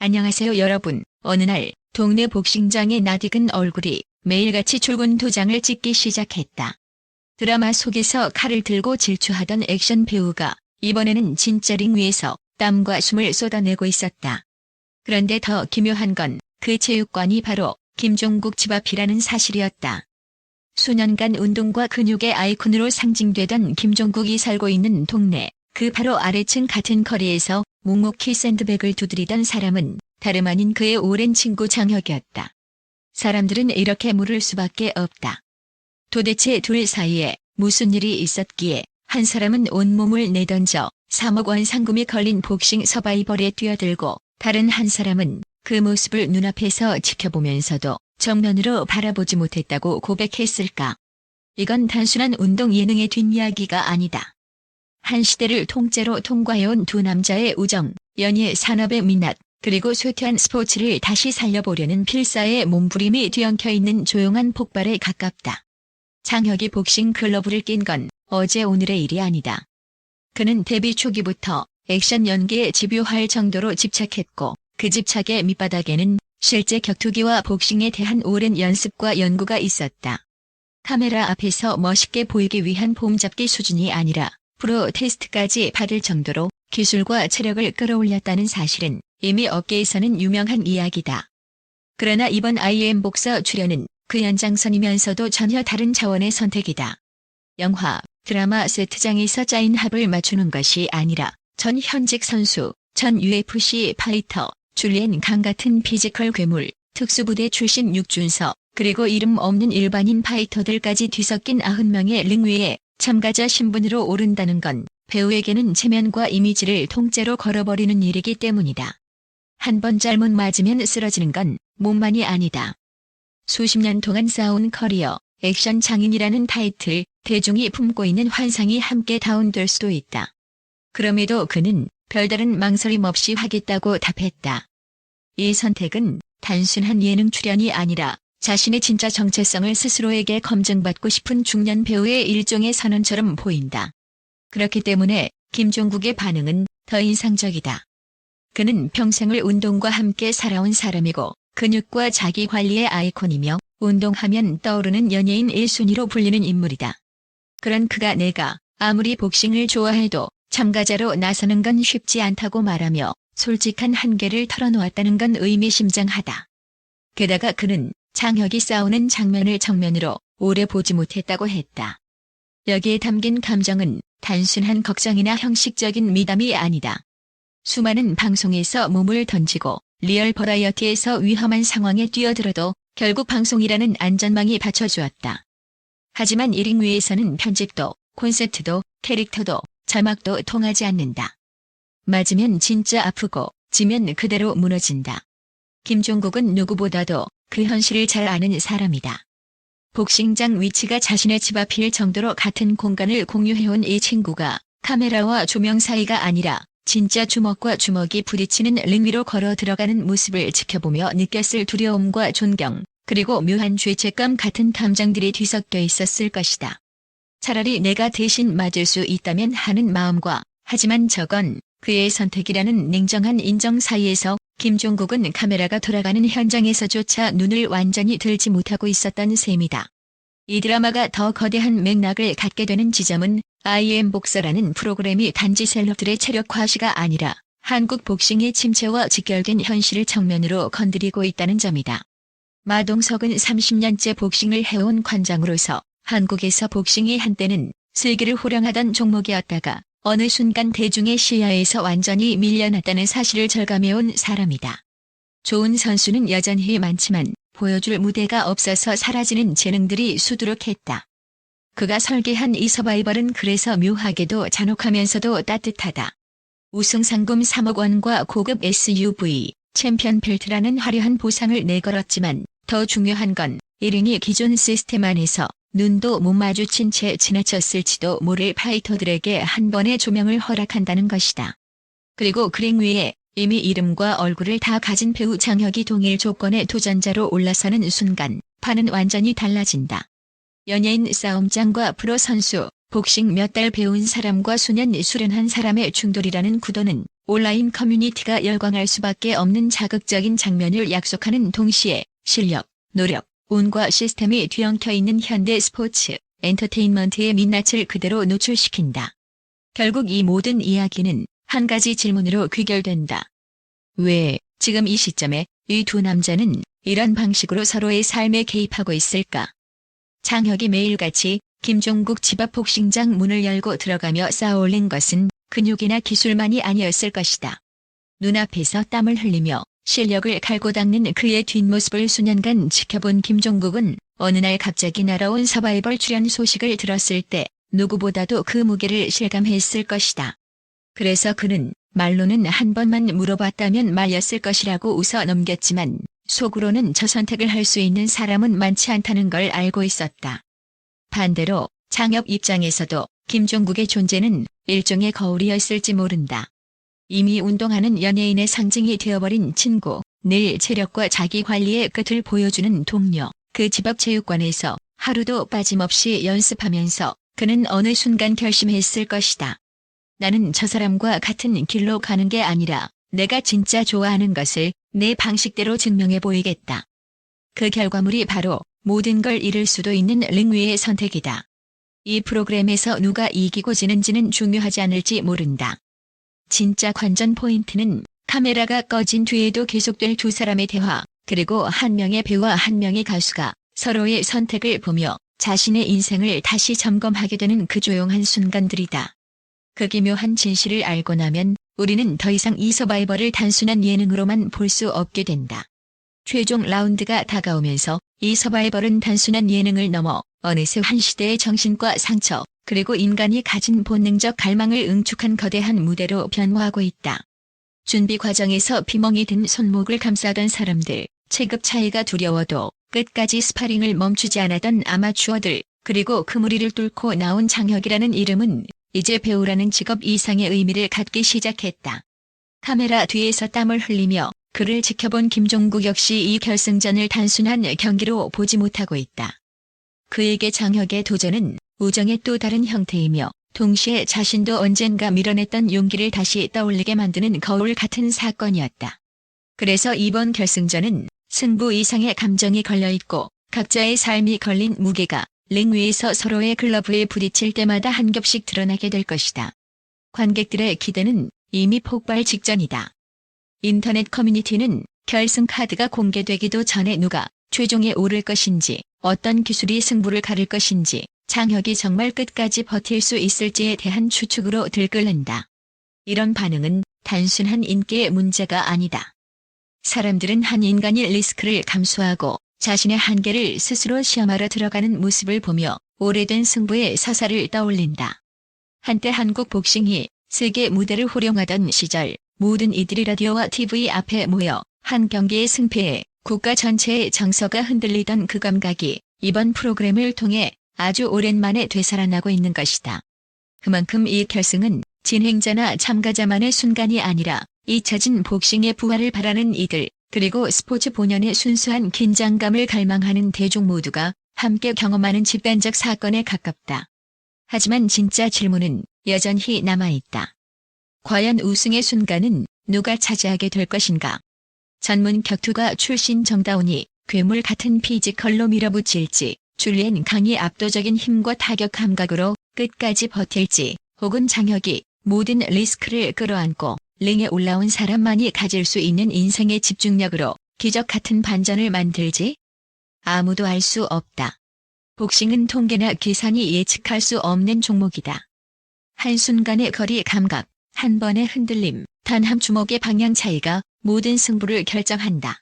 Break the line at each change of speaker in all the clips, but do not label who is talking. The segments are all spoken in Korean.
안녕하세요 여러분. 어느 날 동네 복싱장의 낯익은 얼굴이 매일같이 출근 도장을 찍기 시작했다. 드라마 속에서 칼을 들고 질주하던 액션 배우가 이번에는 진짜 링 위에서 땀과 숨을 쏟아내고 있었다. 그런데 더 기묘한 건 그 체육관이 바로 김종국 집 앞이라는 사실이었다. 수년간 운동과 근육의 아이콘으로 상징되던 김종국이 살고 있는 동네, 그 바로 아래층 같은 거리에서 묵묵히 샌드백을 두드리던 사람은 다름 아닌 그의 오랜 친구 장혁이었다. 사람들은 이렇게 물을 수밖에 없다. 도대체 둘 사이에 무슨 일이 있었기에 한 사람은 온몸을 내던져 3억 원 상금이 걸린 복싱 서바이벌에 뛰어들고 다른 한 사람은 그 모습을 눈앞에서 지켜보면서도 정면으로 바라보지 못했다고 고백했을까. 이건 단순한 운동 예능의 뒷이야기가 아니다. 한 시대를 통째로 통과해온 두 남자의 우정, 연예 산업의 민낯, 그리고 쇠퇴한 스포츠를 다시 살려보려는 필사의 몸부림이 뒤엉켜 있는 조용한 폭발에 가깝다. 장혁이 복싱 클럽을 낀건 어제 오늘의 일이 아니다. 그는 데뷔 초기부터 액션 연기에 집요할 정도로 집착했고 그 집착의 밑바닥에는 실제 격투기와 복싱에 대한 오랜 연습과 연구가 있었다. 카메라 앞에서 멋있게 보이기 위한 폼잡기 수준이 아니라 프로 테스트까지 받을 정도로 기술과 체력을 끌어올렸다는 사실은 이미 업계에서는 유명한 이야기다. 그러나 이번 IM 복서 출연은 그 연장선이면서도 전혀 다른 차원의 선택이다. 영화, 드라마 세트장에서 짜인 합을 맞추는 것이 아니라 전 현직 선수, 전 UFC 파이터, 줄리엔 강 같은 피지컬 괴물, 특수부대 출신 육준서, 그리고 이름 없는 일반인 파이터들까지 뒤섞인 90명의 링 위에 참가자 신분으로 오른다는 건 배우에게는 체면과 이미지를 통째로 걸어버리는 일이기 때문이다. 한 번 잘못 맞으면 쓰러지는 건 몸만이 아니다. 수십 년 동안 쌓아온 커리어, 액션 장인이라는 타이틀, 대중이 품고 있는 환상이 함께 다운될 수도 있다. 그럼에도 그는 별다른 망설임 없이 하겠다고 답했다. 이 선택은 단순한 예능 출연이 아니라 자신의 진짜 정체성을 스스로에게 검증받고 싶은 중년 배우의 일종의 선언처럼 보인다. 그렇기 때문에 김종국의 반응은 더 인상적이다. 그는 평생을 운동과 함께 살아온 사람이고 근육과 자기 관리의 아이콘이며 운동하면 떠오르는 연예인 1순위로 불리는 인물이다. 그런 그가 내가 아무리 복싱을 좋아해도 참가자로 나서는 건 쉽지 않다고 말하며 솔직한 한계를 털어놓았다는 건 의미심장하다. 게다가 그는 장혁이 싸우는 장면을 정면으로 오래 보지 못했다고 했다. 여기에 담긴 감정은 단순한 걱정이나 형식적인 미담이 아니다. 수많은 방송에서 몸을 던지고 리얼 버라이어티에서 위험한 상황에 뛰어들어도 결국 방송이라는 안전망이 받쳐주었다. 하지만 1링 위에서는 편집도, 콘셉트도, 캐릭터도, 자막도 통하지 않는다. 맞으면 진짜 아프고 지면 그대로 무너진다. 김종국은 누구보다도 그 현실을 잘 아는 사람이다. 복싱장 위치가 자신의 집 앞일 정도로 같은 공간을 공유해온 이 친구가 카메라와 조명 사이가 아니라 진짜 주먹과 주먹이 부딪히는 링 위로 걸어 들어가는 모습을 지켜보며 느꼈을 두려움과 존경, 그리고 묘한 죄책감 같은 감정들이 뒤섞여 있었을 것이다. 차라리 내가 대신 맞을 수 있다면 하는 마음과 하지만 저건 그의 선택이라는 냉정한 인정 사이에서 김종국은 카메라가 돌아가는 현장에서조차 눈을 완전히 들지 못하고 있었던 셈이다. 이 드라마가 더 거대한 맥락을 갖게 되는 지점은 IM 복서라는 프로그램이 단지 셀럽들의 체력 과시가 아니라 한국 복싱의 침체와 직결된 현실을 정면으로 건드리고 있다는 점이다. 마동석은 30년째 복싱을 해온 관장으로서 한국에서 복싱이 한때는 세계를 호령하던 종목이었다가 어느 순간 대중의 시야에서 완전히 밀려났다는 사실을 절감해온 사람이다. 좋은 선수는 여전히 많지만 보여줄 무대가 없어서 사라지는 재능들이 수두룩했다. 그가 설계한 이 서바이벌은 그래서 묘하게도 잔혹하면서도 따뜻하다. 우승 상금 3억 원과 고급 SUV, 챔피언 벨트라는 화려한 보상을 내걸었지만 더 중요한 건 1링이 기존 시스템 안에서 눈도 못 마주친 채 지나쳤을지도 모를 파이터들에게 한 번의 조명을 허락한다는 것이다. 그리고 그링 위에 이미 이름과 얼굴을 다 가진 배우 장혁이 동일 조건의 도전자로 올라서는 순간 판은 완전히 달라진다. 연예인 싸움장과 프로 선수, 복싱 몇 달 배운 사람과 수년 수련한 사람의 충돌이라는 구도는 온라인 커뮤니티가 열광할 수밖에 없는 자극적인 장면을 약속하는 동시에 실력, 노력, 운과 시스템이 뒤엉켜 있는 현대 스포츠, 엔터테인먼트의 민낯을 그대로 노출시킨다. 결국 이 모든 이야기는 한 가지 질문으로 귀결된다. 왜 지금 이 시점에 이 두 남자는 이런 방식으로 서로의 삶에 개입하고 있을까? 장혁이 매일같이 김종국 집 앞 복싱장 문을 열고 들어가며 쌓아올린 것은 근육이나 기술만이 아니었을 것이다. 눈앞에서 땀을 흘리며 실력을 갈고 닦는 그의 뒷모습을 수년간 지켜본 김종국은 어느 날 갑자기 날아온 서바이벌 출연 소식을 들었을 때 누구보다도 그 무게를 실감했을 것이다. 그래서 그는 말로는 한 번만 물어봤다면 말렸을 것이라고 웃어 넘겼지만 속으로는 저 선택을 할 수 있는 사람은 많지 않다는 걸 알고 있었다. 반대로 장혁 입장에서도 김종국의 존재는 일종의 거울이었을지 모른다. 이미 운동하는 연예인의 상징이 되어버린 친구, 늘 체력과 자기 관리의 끝을 보여주는 동료, 그 집 앞 체육관에서 하루도 빠짐없이 연습하면서 그는 어느 순간 결심했을 것이다. 나는 저 사람과 같은 길로 가는 게 아니라 내가 진짜 좋아하는 것을 내 방식대로 증명해 보이겠다. 그 결과물이 바로 모든 걸 잃을 수도 있는 링 위의 선택이다. 이 프로그램에서 누가 이기고 지는지는 중요하지 않을지 모른다. 진짜 관전 포인트는 카메라가 꺼진 뒤에도 계속될 두 사람의 대화, 그리고 한 명의 배우와 한 명의 가수가 서로의 선택을 보며 자신의 인생을 다시 점검하게 되는 그 조용한 순간들이다. 그 기묘한 진실을 알고 나면 우리는 더 이상 이 서바이벌을 단순한 예능으로만 볼 수 없게 된다. 최종 라운드가 다가오면서 이 서바이벌은 단순한 예능을 넘어 어느새 한 시대의 정신과 상처, 그리고 인간이 가진 본능적 갈망을 응축한 거대한 무대로 변화하고 있다. 준비 과정에서 비멍이 든 손목을 감싸던 사람들, 체급 차이가 두려워도 끝까지 스파링을 멈추지 않았던 아마추어들, 그리고 그 무리를 뚫고 나온 장혁이라는 이름은 이제 배우라는 직업 이상의 의미를 갖기 시작했다. 카메라 뒤에서 땀을 흘리며 그를 지켜본 김종국 역시 이 결승전을 단순한 경기로 보지 못하고 있다. 그에게 장혁의 도전은 우정의 또 다른 형태이며 동시에 자신도 언젠가 밀어냈던 용기를 다시 떠올리게 만드는 거울 같은 사건이었다. 그래서 이번 결승전은 승부 이상의 감정이 걸려있고 각자의 삶이 걸린 무게가 링 위에서 서로의 글러브에 부딪힐 때마다 한 겹씩 드러나게 될 것이다. 관객들의 기대는 이미 폭발 직전이다. 인터넷 커뮤니티는 결승 카드가 공개되기도 전에 누가 최종에 오를 것인지 어떤 기술이 승부를 가를 것인지 장혁이 정말 끝까지 버틸 수 있을지에 대한 추측으로 들끓는다. 이런 반응은 단순한 인기의 문제가 아니다. 사람들은 한 인간이 리스크를 감수하고 자신의 한계를 스스로 시험하러 들어가는 모습을 보며 오래된 승부의 서사를 떠올린다. 한때 한국 복싱이 세계 무대를 호령하던 시절 모든 이들이 라디오와 TV 앞에 모여 한 경기의 승패에 국가 전체의 정서가 흔들리던 그 감각이 이번 프로그램을 통해 아주 오랜만에 되살아나고 있는 것이다. 그만큼 이 결승은 진행자나 참가자만의 순간이 아니라 잊혀진 복싱의 부활을 바라는 이들, 그리고 스포츠 본연의 순수한 긴장감을 갈망하는 대중 모두가 함께 경험하는 집단적 사건에 가깝다. 하지만 진짜 질문은 여전히 남아있다. 과연 우승의 순간은 누가 차지하게 될 것인가? 전문 격투가 출신 정다운이 괴물 같은 피지컬로 밀어붙일지 줄리엔 강의 압도적인 힘과 타격 감각으로 끝까지 버틸지 혹은 장혁이 모든 리스크를 끌어안고 링에 올라온 사람만이 가질 수 있는 인생의 집중력으로 기적 같은 반전을 만들지? 아무도 알 수 없다. 복싱은 통계나 계산이 예측할 수 없는 종목이다. 한순간의 거리 감각, 한 번의 흔들림, 단 한 주먹의 방향 차이가 모든 승부를 결정한다.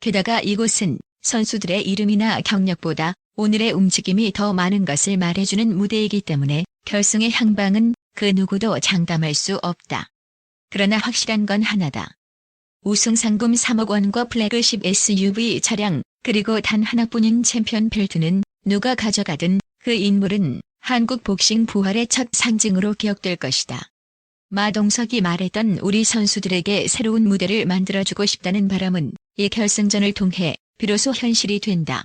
게다가 이곳은 선수들의 이름이나 경력보다 오늘의 움직임이 더 많은 것을 말해주는 무대이기 때문에 결승의 향방은 그 누구도 장담할 수 없다. 그러나 확실한 건 하나다. 우승 상금 3억 원과 플래그십 SUV 차량, 그리고 단 하나뿐인 챔피언 벨트는 누가 가져가든 그 인물은 한국 복싱 부활의 첫 상징으로 기억될 것이다. 마동석이 말했던 우리 선수들에게 새로운 무대를 만들어주고 싶다는 바람은 이 결승전을 통해 비로소 현실이 된다.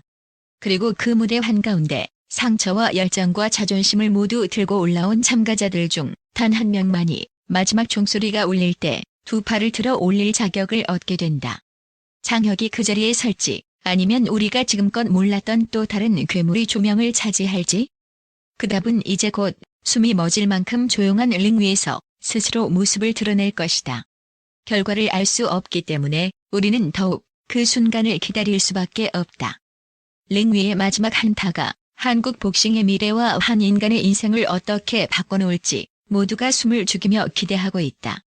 그리고 그 무대 한가운데 상처와 열정과 자존심을 모두 들고 올라온 참가자들 중 단 한 명만이 마지막 종소리가 울릴 때 두 팔을 들어 올릴 자격을 얻게 된다. 장혁이 그 자리에 설지 아니면 우리가 지금껏 몰랐던 또 다른 괴물이 조명을 차지할지? 그 답은 이제 곧 숨이 멎을 만큼 조용한 링 위에서 스스로 모습을 드러낼 것이다. 결과를 알 수 없기 때문에 우리는 더욱 그 순간을 기다릴 수밖에 없다. 링 위의 마지막 한타가 한국 복싱의 미래와 한 인간의 인생을 어떻게 바꿔놓을지 모두가 숨을 죽이며 기대하고 있다.